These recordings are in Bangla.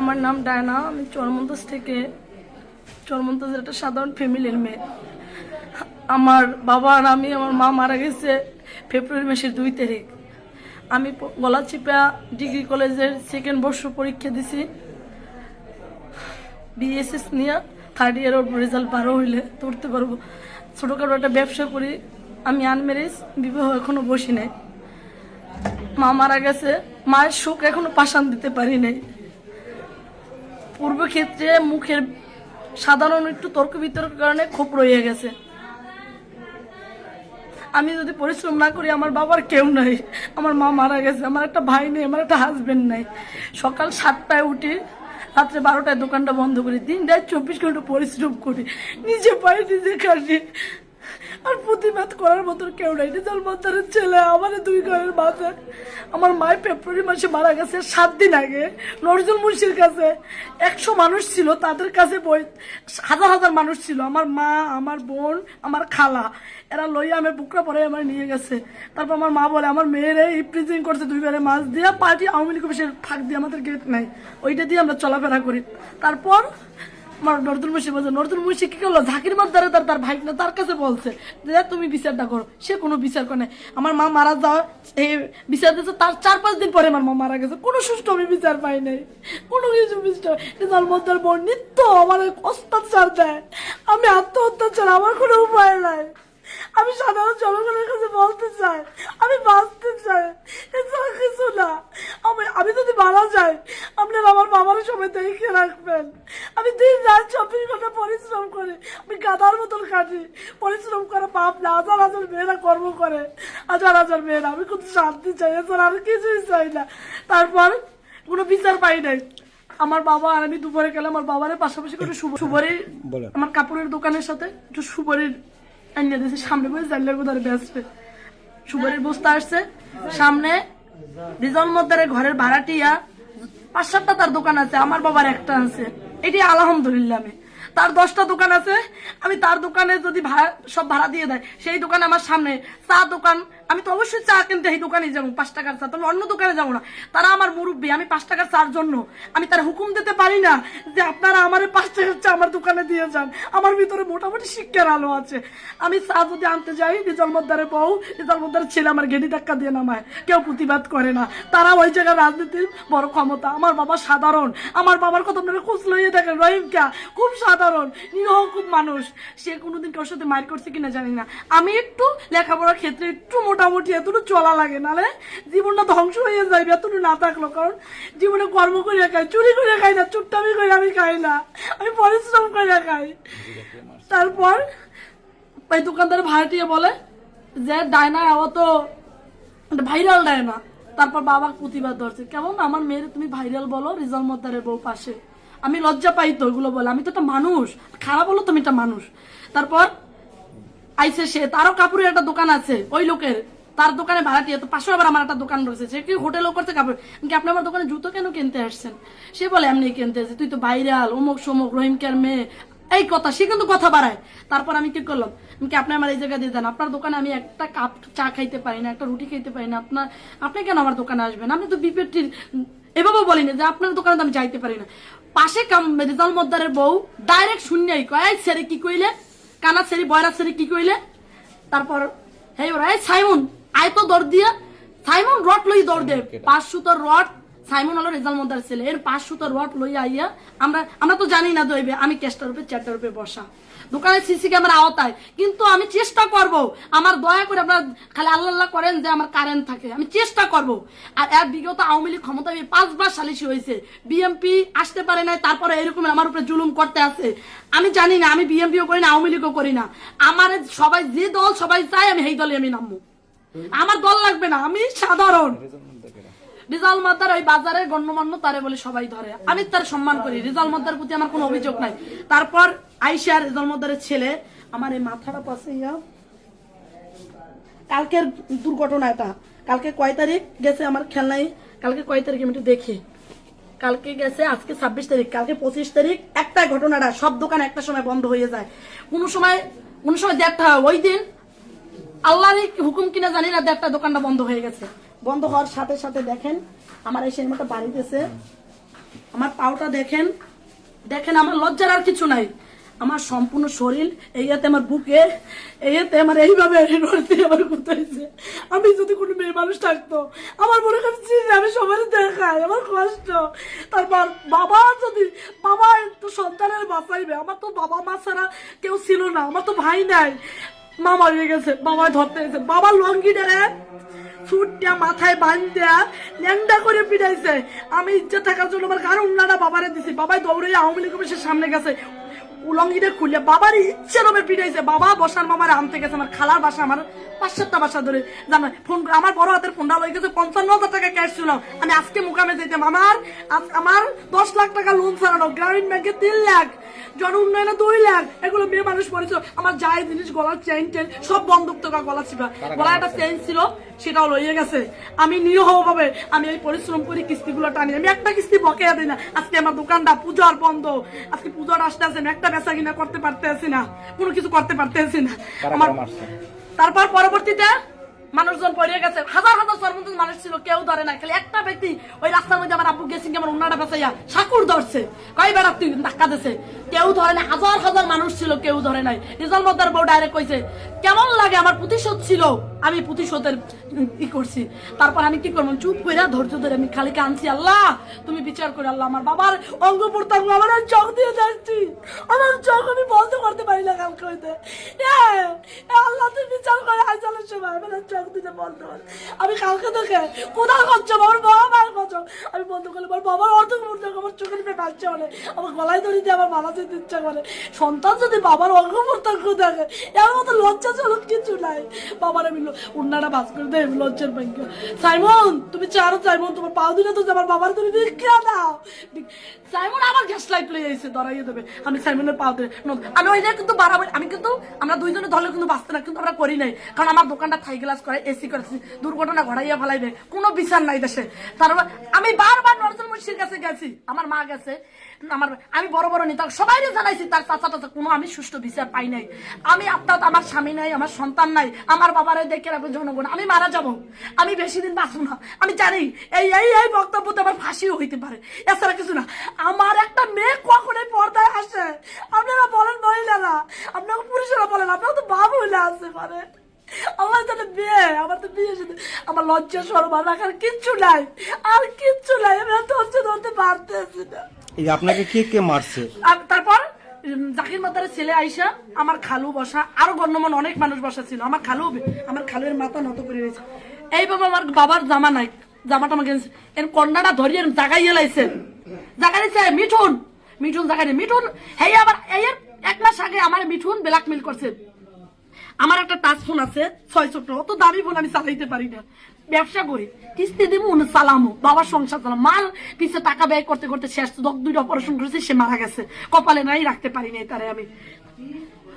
আমার নাম ডায়না, আমি চরমন্তজ থেকে। চরমন্তজের একটা সাধারণ ফ্যামিলির মেয়ে। আমার বাবা আর আমি, আমার মা মারা গেছে ফেব্রুয়ারি মাসের দুই তারিখ। আমি গলাচিপা ডিগ্রি কলেজের সেকেন্ড বর্ষ পরীক্ষা দিছি। বিএসএস নিয়ে থার্ড ইয়ার রেজাল্ট ভালো হইলে ধরতে পারব। ছোটোখাটো একটা ব্যবসা করি। আমি আনম্যারেজ বিবাহ এখনও বসি নাই। মা মারা গেছে। মায়ের সুখ এখনও পাশান দিতে পারি নাই। পূর্ব ক্ষেত্রে মুখের সাধারণ একটু তর্ক বিতর্কের কারণে ক্ষোভ রয়ে গেছে। আমি যদি পরিশ্রম না করি, আমার বাবার কেউ নাই। আমার মা মারা গেছে, আমার একটা ভাই নেই, আমার একটা হাজবেন্ড নাই। সকাল সাতটায় উঠি রাত্রে বারোটায় দোকানটা বন্ধ করি। দিন রাত চব্বিশ ঘণ্টা পরিশ্রম করি। নিজে পায়ে নিজে কাটি আর প্রতিবাদ করার মতন কেউ নাই। রেজাল মাতারের ছেলে, আমার দুই ঘরের মাঝে আমার মায়ের ফেব্রুয়ারি মাসে মারা গেছে সাত দিন আগে, নজরুল মুন্সির কাছে। একশো মানুষ ছিল তাদের কাছে বই, হাজার হাজার মানুষ ছিল। আমার মা, আমার বোন, আমার খালা, এরা লইয়া আমি বুকরা পরে আমার নিয়ে গেছে। তারপর আমার মা বলে, আমার মেয়েরা এই প্রিজিং করছে দুইবারে মাছ দিয়া, পার্টি আওয়ামী লীগ অফিসের ফাঁক দিয়ে আমাদের গেট নাই। ওইটা দিয়ে আমরা চলাফেরা করি। তারপর নর্দুল মুন্সি বলছে, নর্দুল মুন্সি কি করল? তার তার ভাই না, তার কাছে বলছে তুমি বিচারটা করো। সে কোনো বিচার করে। আমার মা মারা যাওয়া বিচার দিয়েছে, তার চার পাঁচ দিন পরে আমার মা মারা গেছে। কোনো সুষ্ঠু আমি বিচার পাই নাই। কোনো কিছু বিচার রেজাল বোন নিত্য আমার অত্যাচার দেয়। আমি আত্মহত্যা ছাড়া আমার কোনো উপায় নাই। আমি সাধারণ জনগণের কাছে বলতে চাই আমি বাঁচতে চাই। এছাড়া কিছু না। আমি আমি যদি মারা যাই আপনার আমার বাবার সময় দেখে রাখবেন। আমি দিন রাত চব্বিশ ঘণ্টা পরিশ্রম করি আমি গাদার মতন কাটি পরিশ্রম করে পাপ না হাজার হাজার মেয়েরা কর্ম করে। হাজার হাজার মেয়েরা আমি কিন্তু শান্তি চাই এছাড়া আর কিছুই চাই না। তারপর কোনো বিচার পাই নাই। আমার বাবা আর আমি দুপুরে গেলে আমার বাবারের পাশাপাশি করে সুবরের। আমার কাপড়ের দোকানের সাথে একটু সুবরের আনিয়ে দিয়েছে সামনে বসে জানলে কোথায় বেসবে সুবরের বস্তা আসছে, সামনে রিজল মদ্দারের ঘরের ভাড়াটিয়া, পাঁচ সাতটা তার দোকান আছে, আমার বাবার একটা আছে। এটি আলহামদুলিল্লাহ আমি। তার দশটা দোকান আছে, আমি তার দোকানে যদি ভাড়া সব ভাড়া দিয়ে দেয়, সেই দোকান আমার সামনে চা দোকান আমি তো অবশ্যই চা কিনতে এই দোকানে যাব, পাঁচ টাকার চা তবে অন্য দোকানে যাব না। তারা আমার মুরব্বী, আমি পাঁচ টাকার চার জন্য। আমি তার হুকুম দিতে পারি না যে আপনারা আমার পাঁচ টাকার চা আমার দোকানে দিয়ে যান। আমার ভিতরে মোটামুটি শিক্ষার আলো আছে। আমি চা যদি আনতে যাই রিজল মদ্দারে বউ রিজল মদ্দারের ছেলে আমার গেটি ধাক্কা দিয়ে নামায়। কেউ প্রতিবাদ করে না। তারা ওই জায়গায় রাজনীতির বড় ক্ষমতা। আমার বাবা সাধারণ। আমার বাবার কথা আপনারা খোঁজ লইয়ে দেখেন রহিম কা খুব সাধারণ, নিরহ, খুব মানুষ। সে কোনোদিন কারোর সাথে মার করছে কিনা জানি না। আমি একটু লেখাপড়ার ক্ষেত্রে একটু মোটামুটি, এতটুকু চলা লাগে। নালে জীবনটা ধ্বংস হয়ে যাবে এতটুকু না থাকল। কারণ জীবনে কর্ম করে খাই, চুরি করে খাই না চুট্টামি করে আমি খাই না। আমি পরিশ্রম করে খাই। তারপর ওই দোকানদার ভাড়াটিয়ে বলে যে, ডায়না, ও তো ভাইরাল ডায়না। তারপর বাবা প্রতিবাদ ধরছে, কেমন? আমার মেয়ের তুমি ভাইরাল বলো রিজাল মদ্দারের বউ পাশে। আমি লজ্জা পাই তো ওগুলো বলে। আমি তো একটা মানুষ, খারাপ বলো তুমি একটা মানুষ। তারপর আইসে সে, তারও কাপড়ের একটা দোকান আছে, ওই লোকের। তার দোকানে ভাড়াটিয়ে, তো পাশে আবার আমার একটা দোকান রয়েছে। সে কি হোটেলও করছে কাপড়? কি আপনি আমার দোকানে জুতো কেন কিনতে আসছেন? সে বলে, এমনি কিনতে আসছে। তুই তো ভাইরাল, অমুক সমুক, রহিমকের মেয়ে। এই কথা, সে কিন্তু কথা বাড়ায়। তারপর আমি কি করলাম? কি আপনি আমার এই জায়গায় দিয়ে দেন? আপনার দোকানে আমি একটা কাপ চা খাইতে পারি না, একটা রুটি খাইতে পারি না। আপনার আপনি কেন আমার দোকানে আসবেন? আমি তো বিপেটির এভাবে বলি না যে আপনার দোকানে তো আমি যাইতে পারি না। পাশে কাম রেজাল মদ্দারের বউ, ডাইরেক্ট শূন্যই কয় ছেড়ে কি কইলে? কানা ছেড়ে বয়রা ছেড়ে কি কইলে? তারপর হে ওরা সাইমন আয় তো দৌড় দিয়া। সাইমন রড লই দৌড় দে। পাঁচশো তো রড। সাইমন হলো রেজাল মন্দার ছেলে, এর পাঁচ সুতোর রড লই আইয়া, আমরা আমরা তো জানি না দইবে আমি কেষ্টার উপরে চারটার উপরে বসা। দোকানে সিসি ক্যামেরা আওতায়, কিন্তু আমি চেষ্টা করব, আমার দয়া করে আপনারা খালি আল্লাহ আল্লাহ করেন যে আমার কারেন্ট থাকে, আমি চেষ্টা করব। আর এর বিগত আওয়ামী লীগ ক্ষমতা পাঁচবার সালিশি হয়েছে। বিএমপি আসতে পারে নাই, তারপরে এরকম আমার উপরে জুলুম করতে আছে। আমি জানি না, আমি বিএমপিও করি না, আওয়ামী লীগও করি না। আমার সবাই, যে দল সবাই চায়, আমি সেই দলে আমি নামবো। আমার দল লাগবে না, আমি সাধারণ। রিজাল মাদ্দার ওই বাজারের গণ্যমান্য তারে বলে সবাই ধরে। আমি তার সম্মান করি, রিজাল মাদ্দার প্রতি আমার কোনো অভিযোগ নাই। তারপর আইসা রিজাল মাদ্দারের ছেলে, আমার এই মাথাটা পাশে কালকের দুর্ঘটনা এটা। কালকে কয় তারিখ গেছে আমার খেলনাই কালকে কয় তারিখ আমি একটু দেখি। কালকে গেছে, আজকে ছাব্বিশ তারিখ। কালকে পঁচিশ তারিখ, একটা ঘটনাটা, সব দোকান একটা সময় বন্ধ হয়ে যায়। কোনো সময় কোনো সময় দেড়টা হয়, ওই দিন আল্লাহর হুকুম কিনা জানি না দেড়টা দোকানটা বন্ধ হয়ে গেছে। বন্ধ হওয়ার সাথে সাথে দেখেন, আমার এই সিনেমাটা বাড়িতেছে। আমার পাওটা দেখেন দেখেন আমার লজ্জার আর কিছু নাই। আমার সম্পূর্ণ শরীর এই এতে আমার বুকে, এই এতে আমার এইভাবে আমার কোথাইছে আমি যদি কোনো মেয়ে মানুষ থাকতো, আমার মনে করছি যে আমি সবার দেখাই, আমার কষ্ট। তারপর বাবা যদি, বাবা তো সন্তানের বাঁচাইবে, আমার তো বাবা মা ছাড়া কেউ ছিল না, আমার তো ভাই নাই। মা মারিয়ে গেছে বাবায় ধরতে গেছে। বাবা লঙ্গি ডেরে চুটটা মাথায় বান্ধা, ল্যাংডা করে পিটাইছে। আমি ইজ্জত থাকার জন্য আমার কারণ উন্নাটা বাবারে দিছি। বাবাই দৌড়ে আওয়ামী লীগ অফিসের সামনে গেছে। উলঙ্গিটা খুললে বাবার ইচ্ছে রমে পিটাইছে। বাবা, বসার মামার আনতে গেছে। আমার খালার বাসা আমার পাঁচ সাতটা বাসা ধরে। জানো ফোন আমার বড় হাতের ফোনটা লই গেছে পঞ্চান্ন হাজার টাকা ক্যাশ ছিল। আমি আজকে মুকামে যেতাম আমার আমার দশ লাখ টাকা লোন ছাড়ানো গ্রামীণ ব্যাংকে তিন লাখ জন উন্নয়নে দুই লাখ এগুলো মেয়ে মানুষ পড়েছিল। আমার যাই জিনিস গলার চেন টেন সব বন্ধুক টাকা গলা ছিল। গলায় একটা চেন ছিল সেটাও লইয়ে গেছে। আমি নিরহ ভাবে আমি এই পরিশ্রম করি কিস্তিগুলো টানি। আমি একটা কিস্তি বকেয়া দিই না। আজকে আমার দোকানটা পূজার বন্ধ। আজকে পূজার আসতে আসে আমি একটা বেচা কিনা করতে পারতেছি না। কোনো কিছু করতে পারতেছি না। আমার? তারপর পরবর্তীতে মানুষজন পড়ে গেছে। হাজার হাজার সর্বন্ত মানুষ ছিল, কেউ ধরে না খালি একটা ব্যক্তি ওই রাস্তার মধ্যে আমার আব্বু গেছে, আমার উন্নাটা বেচাইয়া সাকুর ধরছে। কয় বেড়া তুই ধাক্কা দিছে? কেউ ধরে না হাজার হাজার মানুষ ছিল, কেউ ধরে নাই। রিজাল মদ্দার বউ ডাইরেক্ট কইছে, কেমন লাগে? আমার প্রতিশোধ ছিল। আমি প্রতিশোধের ই করছি। তারপর আমি কি করব? চুপ করে ধৈর্য ধরে আমি খালি কাঁদছি আল্লাহ, তুমি বিচার করে, আল্লাহ, আমার বাবার অঙ্গ প্রত্যঙ্গ আমার চোখ দিয়ে যাচ্ছি আমার চোখ আমি বন্ধ করতে পারি না কালকে হইতে। আল্লাহ, তুমি বিচার করে আমার আর আমি কোথাও করছ আমার বাবা মার করছ আমি বন্ধ করলে বাবার মুহূর্ত আমার চোখের বাচ্চা বলে আমার গলায় ধরে দিয়ে আমার যেতে করে সন্তান যদি বাবার দেখে মতো লজ্জা কিছু নাই। বাবার আমি করে দেয় লজ্জার ব্যাংক সাইমন, তুমি চারো সাইমন, তোমার পাও দিলে তো আমার বাবার তুমি ভিক্ষা দাও। সাইমন, আমার গ্যাস লাইট লয়ে এসে দেবে। আমি সাইমনের পাও দিলে আমি ওই কিন্তু বাড়াবার আমি কিন্তু আমরা দুইজনে ধরলে কিন্তু বাঁচতে না, কিন্তু আমরা করি নাই। কারণ আমার দোকানটা থাই গ্লাস করে। এসি করেছি, দুর্ঘটনা ঘটাইয়া ফেলাইবে, কোনো বিচার নাই দেশে। তারপর আমি বারবার নরসল মুন্সির কাছে গেছি, আমার মা গেছে, আমার, আমি বড় বড় নেতা সবাই জানাইছি, তার চাচা টাচা, কোনো আমি সুষ্ঠু বিচার পাই নাই। আমি আপনার, আমার স্বামী নাই, আমার সন্তান নাই, আমার বাবারে দেখে রাখবে জনগণ, আমি মারা যাব, আমি বেশি দিন বাঁচবো না। আমি জানি, এই এই এই বক্তব্যতে আমার ফাঁসিও হইতে পারে, এছাড়া কিছু না। আমার একটা মেয়ে কখনোই পর্দায় আসে। আপনারা বলেন মহিলারা আপনাকে পুরুষেরা বলেন, আপনারা তো বাবু হইলে আসতে পারে আমার তো একটা বিয়ে আমার তো বিয়ে সাথে আমার লজ্জা সরব রাখার কিচ্ছু নাই। আর কিচ্ছু নাই আমি আর ধরতে ধরতে পারতেছি না। এই আপনাকে কে কে মারছে? তারপর জাকির মাতারের ছেলে আইসা আমার খালু বসা আরও গণ্যমান অনেক মানুষ বসা ছিল। আমার খালু আমার খালুর মাথা নত করে রয়েছে। এই বাবা আমার বাবার জামা নাই জামাটা আমাকে এর কন্যাটা ধরিয়ে জাগাইয়ে লাইছে। জাগাইছে মিঠুন মিঠুন জাগাই মিঠুন হেই আবার এই এক মাস আগে আমার মিঠুন ব্ল্যাকমেল করছে। আমার একটা টাচ ফোন আছে, ছয় ছোট, অত দামি ফোন আমি চালাইতে পারি না। ব্যবসা করি, কিস্তি দিব, উনি চালামো, বাবার সংসার চালাম। মাল পিছে টাকা ব্যয় করতে করতে শেষ দুইটা অপারেশন করেছে, সে মারা গেছে। কপালে নাই, রাখতে পারি নাই তারে আমি।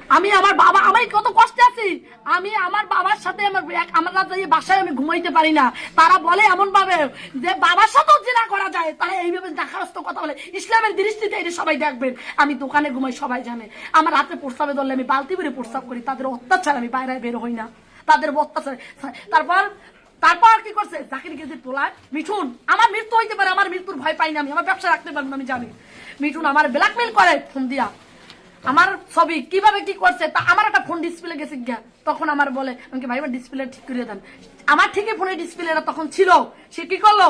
আমি আমার বাবা আমি কত কষ্টে আছি। আমি আমার বাবার সাথে আমার আমার রাত বাসায় আমি ঘুমাইতে পারি না। তারা বলে এমন ভাবে যে বাবার সাথেও জেনা করা যায়। তারা এইভাবে দেখারস্ত কথা বলে। ইসলামের দৃষ্টিতে এটা সবাই দেখবেন। আমি দোকানে ঘুমাই, সবাই জানে। আমার রাতে প্রস্তাবে ধরলে আমি বালতি ভরে প্রস্তাব করি। তাদের অত্যাচার আমি বাইরে বের হই না। তাদের অত্যাচার তারপর তারপর কি করছে? জাকির গেছে তোলায়। মিঠুন, আমার মৃত্যু হইতে পারে, আমার মৃত্যুর ভয় পাই না আমি। আমার ব্যবসা রাখতে পারব না, আমি জানি। মিঠুন, আমার ব্ল্যাকমেল করে, ফোন দিয়া। আমার ছবি কীভাবে কি করছে, তা আমার একটা ফোন ডিসপ্লে গেছে গিয়া। তখন আমার বলে আমাকে ভাই ডিসপ্লে ঠিক করে দেন। আমার ঠিকই ফোনের ডিসপ্লেটা তখন ছিল। সে কি করল?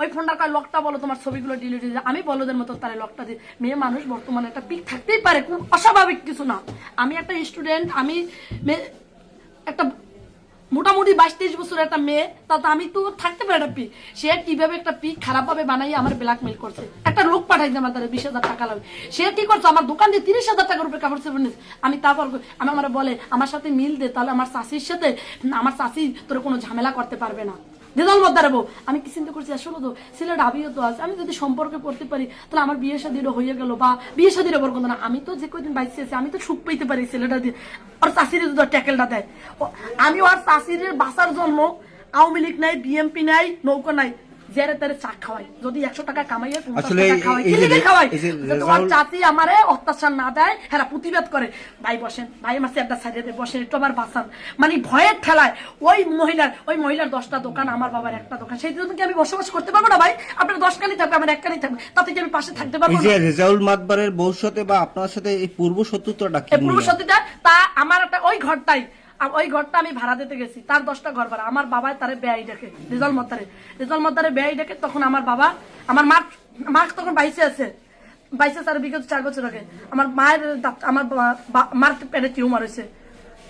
ওই ফোনটার কয় লকটা বলো, তোমার ছবিগুলো ডিলিট হয়ে আমি বলোদের মতো তারা লকটা দিই মেয়ে মানুষ বর্তমানে একটা পিক থাকতেই পারে, কোন অস্বাভাবিক কিছু না। আমি একটা স্টুডেন্ট আমি একটা মোটামুটি বাইশ তেইশ বছর একটা মেয়ে, তা আমি তো থাকতে পারি একটা পিক সে কীভাবে একটা পিক খারাপ ভাবে বানাই আমার ব্ল্যাকমেল করছে? একটা লোক পাঠাইছে আমার বিশ হাজার টাকা লাগবে সে কি করছে? আমার দোকান দিয়ে তিরিশ হাজার টাকার উপরে কাপড় চোপড় নিয়েছে আমি তারপর আমি আমার বলে, আমার সাথে মিল দে, তাহলে আমার চাষির সাথে, আমার চাষি তোর কোনো ঝামেলা করতে পারবে না। দেদাল মদ্দারাবো আমি কি চিন্তা করছি? আসলে তো ছেলের আবিও তো আছে। আমি যদি সম্পর্কে পড়তে পারি, তাহলে আমার বিয়ে শাদিরও হয়ে গেল বা বিয়ে শাদির ওপর কথা না। আমি তো যে কদিন বাইসে আছি, আমি তো সুখ পেতে পারি ছেলেটা দিয়ে। ওর চাষির যদি ট্যাকেলটা দেয়। আমি ওর চাষির বাঁচার জন্য আওয়ামী লীগ নাই, বিএমপি নাই, নৌকা নাই। জেরে তেরে চা খাওয়াই। যদি একশো টাকা কামাইয়ে পঞ্চাশ টাকা খাওয়াই এই যে কিলিকে রে- খাওয়াই। এই যে যে তোমার চাচি আমারে অত্যাচার না দেয় প্রতিবাদ করে ভাই বসেন ভাই আমার চেয়ারটা সাইডে বসেন একটু আমার বাঁচান। মানে ভয়ের ঠেলায় ওই মহিলার ওই মহিলার দশটা দোকান আমার বাবার একটা দোকান সেই জন্য কি আমি বসবাস করতে পারব না ভাই? আপনার দশখানি থাকবে আমার একখানি থাকবে তাতে কি আমি পাশে থাকতে পারব না? রেজাউল মাতবারের বউর সাথে বা আপনার সাথে এই পূর্ব শত্রুতাটা কি পূর্ব? সতীটা তা আমার একটা ওই ঘরটাই। ওই ঘরটা আমি ভাড়া দিতে গেছি। তার দশটা ঘর ভাড়া। আমার বাবা তারে ব্যয় ডেকে রেজল মদ্দারে। রেজল মদ্দারে ব্যয় ডেকে তখন আমার বাবা, আমার মা মা তখন বাইসে আছে। বাইসে চার বিগত চার বছর আগে। আমার মায়ের আমার মার পেটে টিউমার হয়েছে।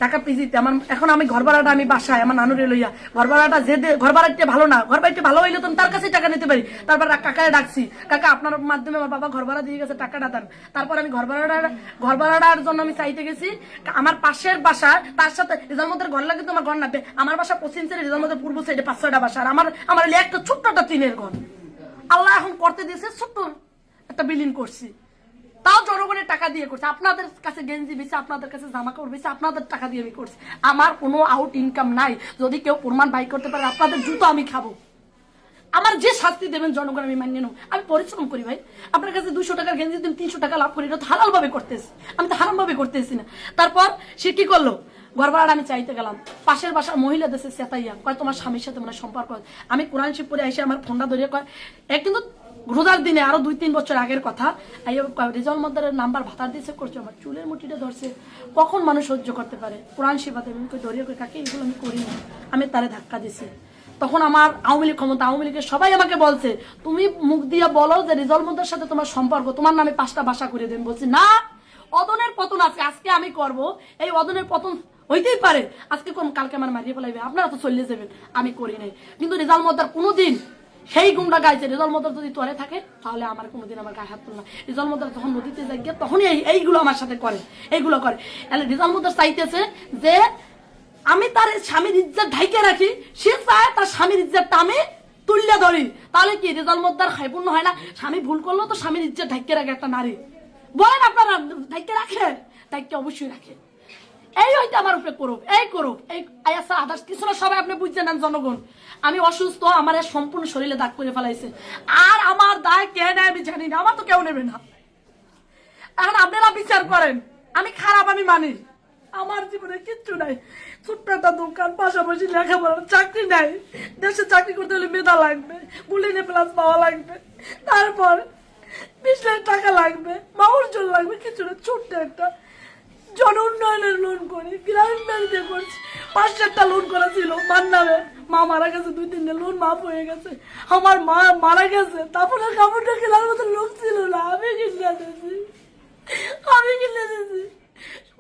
টাকা পিজিতে আমার এখন আমি ঘর ভাড়াটা আমি বাসায়, আমার নানুরে লইয়া। ঘর ভাড়াটা যে ঘর ভাড়াটা ভালো না ঘর বাড়িতে ভালো হইলে তো তার কাছে টাকা নিতে পারি। তারপর কাকায় ডাকছি, কাকা, আপনার মাধ্যমে আমার বাবা ঘর ভাড়া দিয়ে গেছে, টাকাটা দেন। তারপর আমি ঘর ভাড়াটা ঘর ভাড়াটার জন্য আমি চাইতে গেছি, আমার পাশের বাসা, তার সাথে রেজাল মধ্যে ঘর লাগে তো আমার ঘর নাবে আমার বাসা পশ্চিম সাইডে মধ্যে পূর্ব সাইডে পাঁচ ছয়টা বাসা, আর আমার আমার একটা ছোট্ট একটা টিনের ঘর। আল্লাহ এখন করতে দিয়েছে ছোট্ট একটা বিল্ডিং করছি। তাও জনগণের টাকা দিয়ে করছে। আপনাদের কাছে গেঞ্জি বেছে, আপনাদের কাছে জামা কাপড় বেছে, আপনাদের টাকা দিয়ে আমি করছি। আমার কোনো আউট ইনকাম নাই। যদি কেউ প্রমাণ বাই করতে পারে, আপনাদের জুতো আমি খাব। আমার যে শাস্তি দেবেন জনগণ, আমি মানিয়ে নেব। আমি পরিশ্রম করি ভাই। আপনার কাছে দুশো টাকার গেঞ্জি দিন তিনশো টাকা লাভ করি এটা তো হালাল ভাবে করতেছি। আমি তো হারামভাবে করতেছি না। তারপর সে কি করল? ঘর ভাড়াটা আমি চাইতে গেলাম। পাশের বাসার মহিলা দেশে চেতাইয়া কয় তোমার স্বামীর সাথে মানে সম্পর্ক আমি কোরআন শিব পরে এসে আমার ফোনটা ধরিয়ে কয় এক কিন্তু রোজার দিনে আরও দুই তিন বছর আগের কথা। রেজাল মদ্দারের নাম্বার ভাতার দিয়েছে করছে আমার চুলের মুঠিটা ধরছে। কখন মানুষ সহ্য করতে পারে? কোরআন শিবাতে আমি ধরিয়ে কাকে, এগুলো আমি করি না। আমি তারে ধাক্কা দিছি। তখন আমার আওয়ামী লীগ ক্ষমতা, আওয়ামী লীগের সবাই আমাকে বলছে, তুমি মুখ দিয়ে বলো যে রেজাল মদ্দার সাথে তোমার সম্পর্ক, তোমার নামে পাঁচটা বাসা করে দেন। বলছি, না, অদনের পতন আছে আজকে আমি করব। এই অদনের পতন হইতেই পারে। আজকে কোন কালকে আমার মারিয়ে ফেলাইবে। আপনারা তো চলে যাবেন, আমি করি নাই। কিন্তু রেজাল মদ্দার কোনোদিন, সেই গুমটা গাইছে, রেজল মদার যদি তরে থাকে, তাহলে আমার কোনোদিন আমার গায়ে হাত তুল না। রেজল মদার যখন নদীতে যাই গিয়ে তখনই এইগুলো আমার সাথে করে, এইগুলো করে। তাহলে রেজল মদার চাইতেছে যে, আমি তার স্বামীর ইজ্জত ঢাইকে রাখি, সে চায় তার স্বামীর ইজ্জতটা আমি তুললে ধরি। তাহলে কি রেজল মদার খাইপূর্ণ হয় না? স্বামী ভুল করল তো স্বামীর ইজ্জত ঢাইকে রাখে একটা নারী। বলেন আপনারা, ঢাইকে রাখে? ঢাইকে অবশ্যই রাখে। এই হইতে আমার উপরে করুক, এই করুক। এই আয়াসা আদার্স কিছু না সবাই আপনি বুঝছেন না জনগণ। আমি অসুস্থ, আমার সম্পূর্ণ শরীরে দাগ করে ফেলাইছে। আর আমার দায় কে নেয় আমি জানি না, আমার তো কেউ নেবে না। এখন আপনারা বিচার করেন, আমি খারাপ, আমি মানি। আমার জীবনে কিচ্ছু নাই। ছোট্ট একটা দোকান, পাশাপাশি লেখাপড়ার চাকরি নাই। দেশে চাকরি করতে হলে মেধা লাগবে বুলিনে প্লাস পাওয়া লাগবে। তারপর বিশ লাখ টাকা লাগবে মাউর জন্য লাগবে কিছু না ছোট্ট একটা জন উন্নয়নের লোন করে, গ্রামীণ ব্যাংকে করছি। পাঁচ চারটা লোন করা ছিল, মার মা মারা গেছে, দুই তিনটে লোন মাফ হয়ে গেছে। আমার মা মারা গেছে, তারপরে কাপড়টা কেনার মতো লোক ছিল না। আমি কিনে দিয়েছি। আমি কিনে দিয়েছি।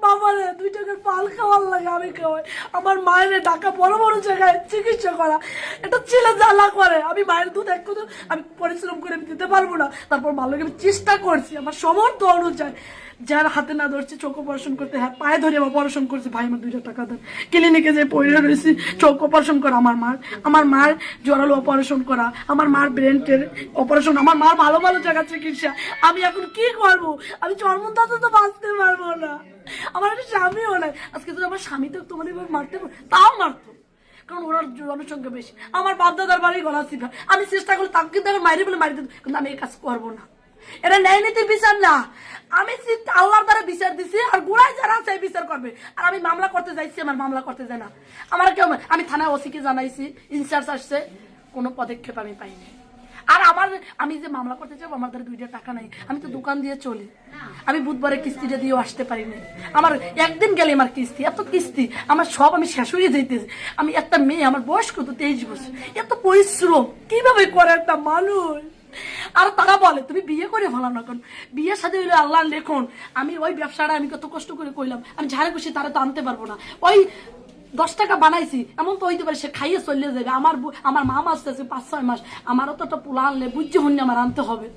বাবারে দুই টাকার পাল খাওয়ার লাগে আমি খাওয়াই। আমার মায়ের টাকা বড় বড় জায়গায় চিকিৎসা করা। এটা ছেলে জ্বালা করে। আমি মায়ের দুধ এক কথা আমি পরিশ্রম করে আমি দিতে পারব না। তারপর আমি চেষ্টা করছি, আমার সমর্থ অনুযায়ী। যার হাতে না ধরছি, চোখ অপারেশন করতে হ্যাঁ পায়ে ধরে আমার অপারেশন করছে। ভাই, আমার দুইটা টাকা দেন ক্লিনিকে যে পড়ে রয়েছি, চোখ অপারেশন করা আমার মার। আমার মার জোরালো অপারেশন করা। আমার মার ব্রেনটের অপারেশন, আমার মার ভালো ভালো জায়গা চিকিৎসা। আমি এখন কি করব? আমি চর্মদাতে তো বাঁচতে পারব আমার একটা স্বামীও নাই। আজকে যদি আমার স্বামী তো তোমার এবার মারতে তাও মারতো। কারণ ওরা জনসংখ্যা বেশি। আমার বাপ দাদার বাড়ি গলা ছিল। আমি চেষ্টা করি তাকে কিন্তু আমার মাইরে বলে মারি দিত, কিন্তু আমি এই কাজ করব না। এটা ন্যায় নীতির বিচার না। আমি আল্লাহর দ্বারা বিচার দিছি, আর গুড়ায় যারা আছে বিচার করবে। আর আমি মামলা করতে যাইছি, আমার মামলা করতে যায় না। আমার কেউ আমি থানায় ওসিকে জানাইছি, ইনচার্জ আসছে, কোনো পদক্ষেপ আমি পাইনি। আর আমার আমি যে মামলা করতে যাব আমার দ্বারা দুইটা টাকা নাই। আমি তো দোকান দিয়ে চলি। আমি বুধবারে কিস্তিটা দিয়েও আসতে পারিনি আমার একদিন গেলে আমার কিস্তি এত কিস্তি আমার সব আমি শেষ হয়ে যেতেছি আমি একটা মেয়ে আমার বয়স কত? তেইশ বছর। এত পরিশ্রম কীভাবে করে একটা মানুষ? আর তারা বলে তুমি বিয়ে করে ভালো না কেন? বিয়ের সাথে হইলে আল্লাহ লেখন আমি ওই ব্যবসাটা আমি কত কষ্ট করে করলাম। আমি ঝাড়ে খুশি তারা তো আনতে পারব না। ওই দশ টাকা বানাইছি, এমন তো হইতে পারে সে খাইয়ে চলে যাবে। আমার আমার মা আসতেছে পাঁচ ছয় মাস, আমারও তো একটা পোলা আনলে বুঝছে হন্যে আমার আনতে হবে।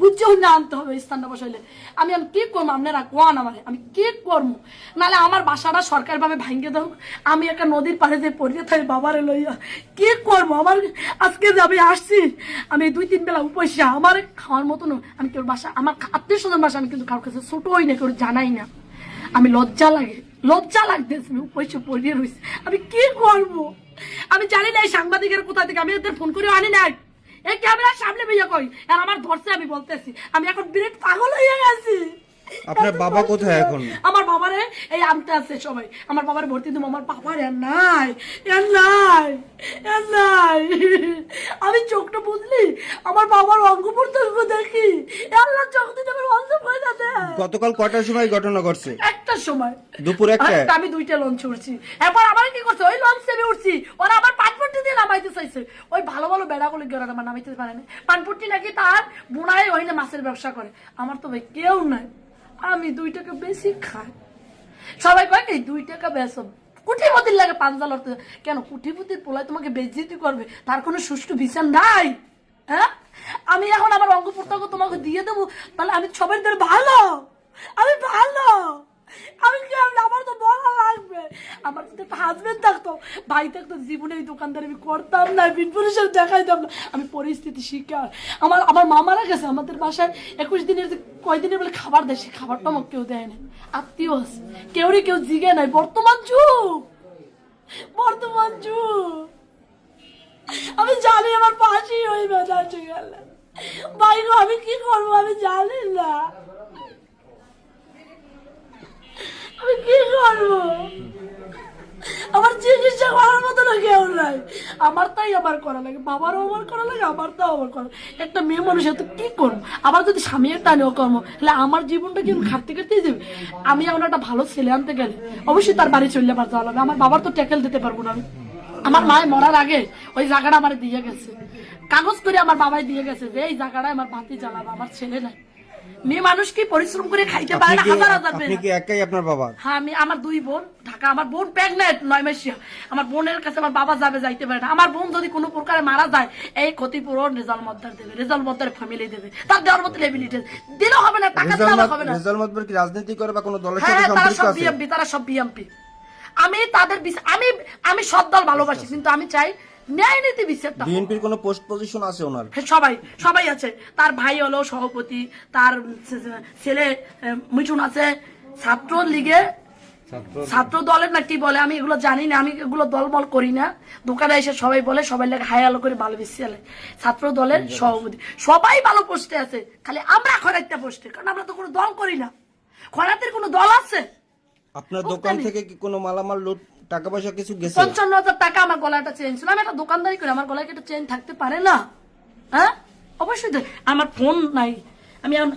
বুঝছে হন্যে আনতে হবে স্থানটা বসাইলে। আমি আমি কি করব? আপনারা কোয়ান আমার, আমি কি করব? নাহলে আমার বাসাটা সরকারিভাবে ভাঙ্গে দাও। আমি একটা নদীর পাড়ে যে পড়িয়ে থাকি বাবারে লইয়া, কি করব? আমার আজকে যে আমি আসছি, আমি দুই তিন বেলা উপসা, আমার খাওয়ার মতন আমি কেউ বাসা আমার আত্মীয় স্বজন বাসা আমি কিন্তু কারোর কাছে ছোট হই না, কেউ জানাই না। আমি লজ্জা লাগে। লজ্জা লাগতেছে আমি পয়সা পড়িয়ে রয়েছি। আমি কি করব? আমি জানি না এই সাংবাদিকের কোথা থেকে, আমি ওদের ফোন করে আনি নাই। এই ক্যামেরার সামনে বিয়ে কই, আর আমার ধরছে আমি বলতেছি। আমি এখন বিরাট পাগল হয়ে গেছি। আপনার বাবা কোথায় এখন? আমার বাবারে এই আনতে আছে সবাই। আমার বাবার ভর্তি দেবো আমার বাবার এর নাই এর নাই এর নাই। আমি চোখটা বুঝলি? আমার বাবার অঙ্গ প্রত্যঙ্গ দেখি। আল্লাহ চোখ দিতে আমার অন্ধ হয়ে যাবে গতকাল কটার সময় ঘটনা ঘটছে? একটা সময়। দুপুর একটা? আমি দুইটা লঞ্চ উঠছি। এরপর আবার কি করছে? ওই লঞ্চ আমি উঠছি। ওরা আবার পানপট্টি দিয়ে নামাইতে চাইছে। ওই ভালো ভালো বেড়াগুলো গেলে আমার নামাইতে পারে না। পানপট্টি নাকি তার বোনায় ওই না মাছের ব্যবসা করে। আমার তো ভাই কেউ নাই। আমি দুই টাকা বেশি খাই। সবাই কয়, এই দুই টাকা বেসব কুঠিপতির লাগে পাঞ্জাল লড়তে কেন? কুঠিপতির পোলায় তোমাকে বেজ্জিতি করবে। তার কোনো সুষ্ঠু বিচার নাই। হ্যাঁ? আমি এখন আমার অঙ্গ প্রত্যঙ্গ তোমাকে দিয়ে দেবো। তাহলে আমি সবাই ভালো। আমি ভালো। আমি কি আমি- আমার তো বলা লাগবে। আমার একটা হাজবেন্ড থাকতো। ভাই থাকতো জীবনে এই দোকানদার আমি করতাম না বিন পুরুষের না। আমি পরিস্থিতি শিকার। আমার আমার মা মারা গেছে। আমাদের বাসায় একুশ দিনের বলে খাবার দেয় সে খাবারটা আমাকে কেউ দেয় না। আত্মীয় আছে। কেউরই কেউ জিগে নাই। বর্তমান যুগ! বর্তমান যুগ! আমি জানি আমার পাশেই ওই গেল। ভাই আমি কি করব? আমি জানি না। আমি কি করব? আমার চিকিৎসা করার মতো কেউ নাই। আমার তাই আমার করা লাগে, বাবারও আমার করা লাগে, আমার তাও আমার করা একটা মেয়ে মানুষ এত কি করব? আবার যদি স্বামীর টানেও কর্ম, তাহলে আমার জীবনটা কি খাটতে খাটতেই যাবে? আমি এখন একটা ভালো ছেলে আনতে গেলে অবশ্যই তার বাড়ি চলে যাবার যাওয়া লাগবে আমার বাবার তো ট্যাকেল দিতে পারব না আমি। আমার মায়ের মরার আগে ওই জায়গাটা আমার দিয়ে গেছে। কাগজ করে আমার বাবাই দিয়ে গেছে যে, এই জায়গাটায় আমার বাতি জ্বালাবো, আমার ছেলে নাই। মেয়ে মানুষ কি পরিশ্রম করে খাইতে পারে না? হাজার হাজার আপনি কি একাই আপনার বাবা? হ্যাঁ আমি আমার দুই বোন ঢাকা। আমার বোন প্রেগনেন্ট নয় মাসিয়া আমার বোনের কাছে আমার বাবা যাবে যাইতে পারে না। আমার বোন যদি কোনো প্রকারে মারা যায় এই ক্ষতিপূরণ রেজাল্ট মদ্দার দেবে রেজাল্ট মদ্দার ফ্যামিলি দেবে। তার দেওয়ার মতো লেবিলিটি দিলেও হবে না টাকা দিলেও হবে না। রেজাল মাতবর কি রাজনীতি করে বা কোনো দলের সাথে হ্যাঁ তারা সব আছে? বিএমপি তারা সব বিএমপি আমি তাদের আমি আমি সব দল ভালোবাসি কিন্তু আমি চাই ন্যায় নীতি বিচারটা বিএনপির কোনো পোস্ট পজিশন আছে ওনার? হ্যাঁ, সবাই সবাই আছে। তার ভাই হলো সভাপতি তার ছেলে মিঠুন আছে। ছাত্র লীগে ছাত্র দলের না কি বলে আমি এগুলো জানি না আমি এগুলো দলবল করি না। দোকানে এসে সবাই বলে সবাই লাগে হাই আলো করে ভালো বেশি আলে। ছাত্র দলের সভাপতি। সবাই ভালো পোস্টে আছে খালি আমরা খরাইতে পোস্টে কারণ আমরা তো কোনো দল করি না। খরাতের কোনো দল আছে? আপনার দোকান থেকে কি কোনো মালামাল লুট টাকা পয়সা কিছু গেছে? পঞ্চান্ন হাজার টাকা আমার গলাটা চেঞ্জ ছিল আমি একটা দোকানদারি করি আমার গলায় একটা চেঞ্জ থাকতে পারে না? হ্যাঁ? অবশ্যই আমার ফোন নাই। আমি আম-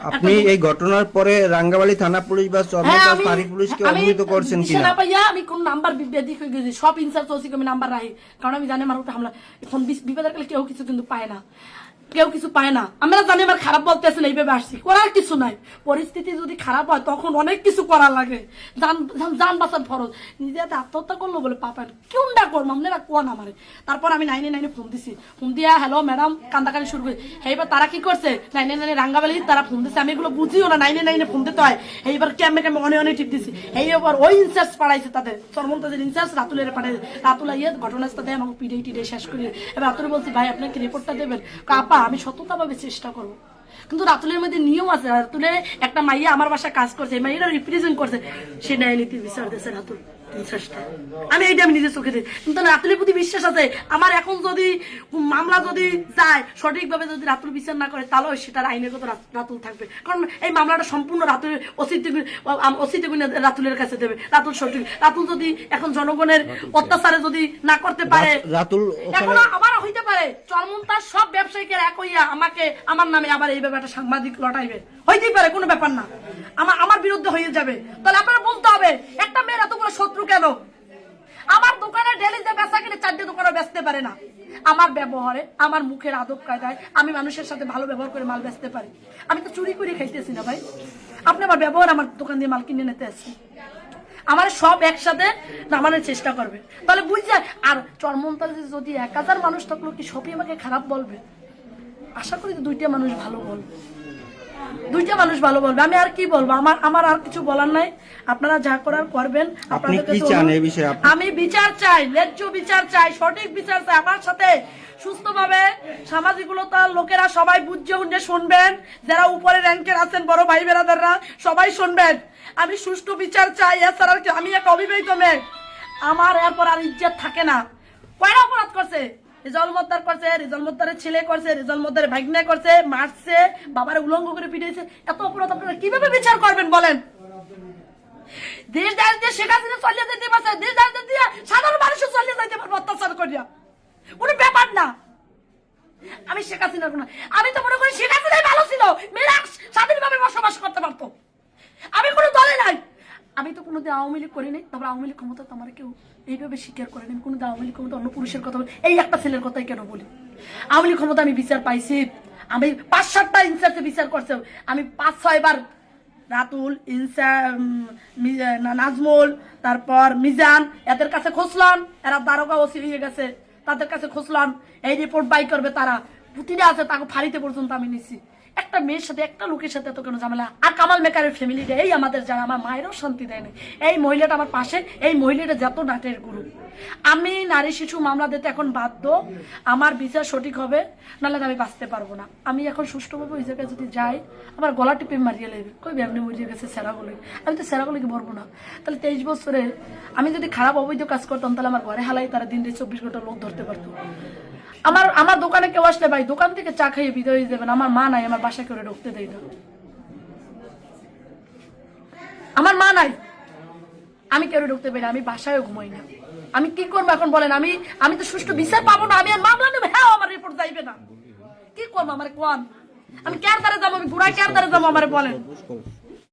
আপনি এই ঘটনার পরে রাঙ্গাবালি থানা পুলিশ বা হ্যাঁ, চরমনাই আমি- ফাঁড়ি পুলিশকে অবহিত করছেন কিনা? না আমি কোন নাম্বার হয়ে গেছি। সব ইনসার্জ ওসি আমি নাম্বার রাখি। কারণ আমি জানি আমার উপরে হামলা বিস- বিপদের কালে কেউ কিছু কিন্তু পায় না। কেউ কিছু পায় না। আমরা জানি আমার খারাপ বলতে আসলে এইভাবে আসছি। করার কিছু নাই। পরিস্থিতি যদি খারাপ হয়, তখন অনেক কিছু করা লাগে। যান যান- বাঁচার ফরজ। নিজে হাতে আত্মহত্যা করল বলে পাবেন কোনটা করব? আপনারা কোন আমারে? তারপর আমি নাইনে নাইনে ফোন দিছি। ফোন দিয়া, হ্যালো ম্যাডাম কান্দাকানি শুরু করি এইবার তারা কি করছে? নাইনে নাইনে রাঙ্গাবালি তারা ফোন দিছে। আমি এগুলো বুঝিও না। নাইনে নাইনে ফোন দিতে হয়। এইবার ক্যামে ক্যামে অনেক অনেক টিপ দিছি। এইবার ওই ইনচার্জ পাঠাইছে তাদের। চরমন্তাদের ইনচার্জ রাতুলের পাঠাইছে রাতুল আইয়ে ঘটনাস্থলে আমাকে পিড়ে টিড়ে শেষ করি এবার রাতুল বলছি, ভাই, আপনাকে রিপোর্টটা দেবেন। আপা আমি সততা সততাভাবে চেষ্টা করব। কিন্তু রাতুলের মধ্যে নিয়ম আছে, রাতুলের একটা মাইয়া আমার বাসায় কাজ করছে, এই মাইয়াটা রিপ্রেজেন্ট করছে। সে ন্যায় নীতি বিচার দিয়েছে রাতুল। আমি এইটা আমি নিজে চোখে দেখি। কিন্তু রাতুলের প্রতি বিশ্বাস আছে। আমার এখন যদি মামলা যদি যায় সঠিকভাবে যদি রাতুল বিচার না করে তাহলে সেটার আইনের কত রাতুল থাকবে। কারণ এই মামলাটা সম্পূর্ণ রাতুলের অস্তিত্ব অস্তিত্ব রাতুলের কাছে দেবে। রাতুল সঠিক। রাতুল যদি এখন জনগণের অত্যাচারে যদি না করতে পারে রাতুল এখনও আবার হইতে পারে। চরমন্তার সব ব্যবসায়ীকে এক হইয়া আমাকে আমার নামে আবার এই ব্যাপারটা সাংবাদিক লটাইবে। হইতেই পারে কোনো ব্যাপার না। আমার আমার বিরুদ্ধে হয়ে যাবে। তাহলে আপনারা বলতে হবে একটা মেয়ের এতগুলো শত্রু কেন? আমার দোকানে ডেলি যে বেচা কিনে চারটে দোকানে বেচতে পারে না। আমার ব্যবহারে, আমার মুখের আদব কায়দায় আমি মানুষের সাথে ভালো ব্যবহার করে মাল বেচতে পারি। আমি তো চুরি করে খাইতেছি না ভাই। আপনি আমার ব্যবহার আমার দোকান দিয়ে মাল কিনে নিতে আসছেন। আমার সব একসাথে নামানোর চেষ্টা করবে। তাহলে বুঝছে আর চরমন্তালে যদি এক হাজার মানুষ থাকল কি সবই আমাকে খারাপ বলবে? আশা করি দুইটা মানুষ ভালো বলবে। দুইটা মানুষ ভালো বলবে। আমি আর কি বলব? আমার আমার আর কিছু বলার নাই। আপনারা যা করার করবেন আপনি কি চান এই বিষয়ে? আমি বিচার চাই ন্যায্য বিচার চাই সঠিক বিচার চাই। আমার সাথে সুস্থভাবে সামাজিকতার লোকেরা সবাই বুঝে উঠে শুনবেন। যারা উপরে র্যাঙ্কের আছেন বড় ভাই বেরাদাররা সবাই শুনবেন। আমি সুষ্ঠু বিচার চাই এছাড়া আমি এক অবিবাহিত মেয়ে। আমার এরপর আর ইজ্জত থাকে না। কয়টা অপরাধ করছে? রিজল মোদ্দার করছে, রিজল মোদ্দারের ছেলে করছে, রিজল মোদ্দারের ভাগ্নে করছে, মারছে, বাবার উলঙ্গ করে পিটিয়েছে এত অপরাধ আপনারা কীভাবে বিচার করবেন বলেন? দেশ শেখ হাসিনা আমি শেখ হাসিনার আমি তো মনে করি শেখ হাসিনাই ভালো ছিল মেয়েরা স্বাধীনভাবে বসবাস করতে পারতো আমি কোনো দলে নাই আমি তো কোনোদিন আওয়ামী লীগ করিনি তারপর আওয়ামী লীগ ক্ষমতা তো আমার কেউ এইভাবে স্বীকার করেনি আমি কোনো আওয়ামী লীগ ক্ষমতা অন্য পুরুষের কথা বলি। এই একটা ছেলের কথাই কেন বলি? আওয়ামী লীগ ক্ষমতা আমি বিচার পাইছি। আমি পাঁচ সাতটা ইনসার্টে বিচার করছে। আমি পাঁচ ছয়বার রাতুল, ইনসা নাজমুল, তারপর মিজান, এদের কাছে খুঁজলাম এরা দারোগা ওসি হয়ে গেছে। তাদের কাছে খুঁজলাম এই রিপোর্ট বাই করবে তারা। প্রতিটা আছে, তাকে ফাড়িতে পর্যন্ত আমি নিচ্ছি একটা মেয়ের সাথে, একটা লোকের সাথে এত কেন ঝামেলা? আর কামাল মেকারের ফ্যামিলিটা এই আমাদের যারা, আমার মায়েরও শান্তি দেয়নি এই মহিলাটা আমার পাশে, এই মহিলাটা যত নাটের গুরু। আমি নারী শিশু মামলা দিতে এখন বাধ্য, আমার বিচার সঠিক হবে, নাহলে আমি বাঁচতে পারব না। আমি এখন সুষ্ঠুভাবে ওই জায়গায় যদি যাই, আমার গলা টিপে মারিয়ে লাগবে কই এমনি মরিয়ে গেছে সেরাগুলি আমি তো সেরাগুলিকে ভরবো না। তাহলে তেইশ বছরে আমি যদি খারাপ, অবৈধ কাজ করতাম, তাহলে আমার ঘরে হালাই তারা দিন চব্বিশ ঘণ্টা লোক ধরতে পারতো। আমার আমার দোকানে কেউ আসলে ভাই দোকান থেকে চা খাইয়ে বিদায় যাবেন। আমার মা নাই আমার বাসা করে ঢুকতে দেয় না। আমার মা নাই। আমি কেউ ঢুকতে পারি না, আমি বাসায় ঘুমাই না। আমি কি করব এখন বলেন? আমি আমি তো সুষ্ঠু বিচার পাবো না আমি আর মামলা নেব হ্যাঁ আমার রিপোর্ট যাইবে না। কি করব আমার কোন আমি কেয়ার দ্বারা যাব আমি ঘুরাই কেয়ার দ্বারা যাব আমার বলেন।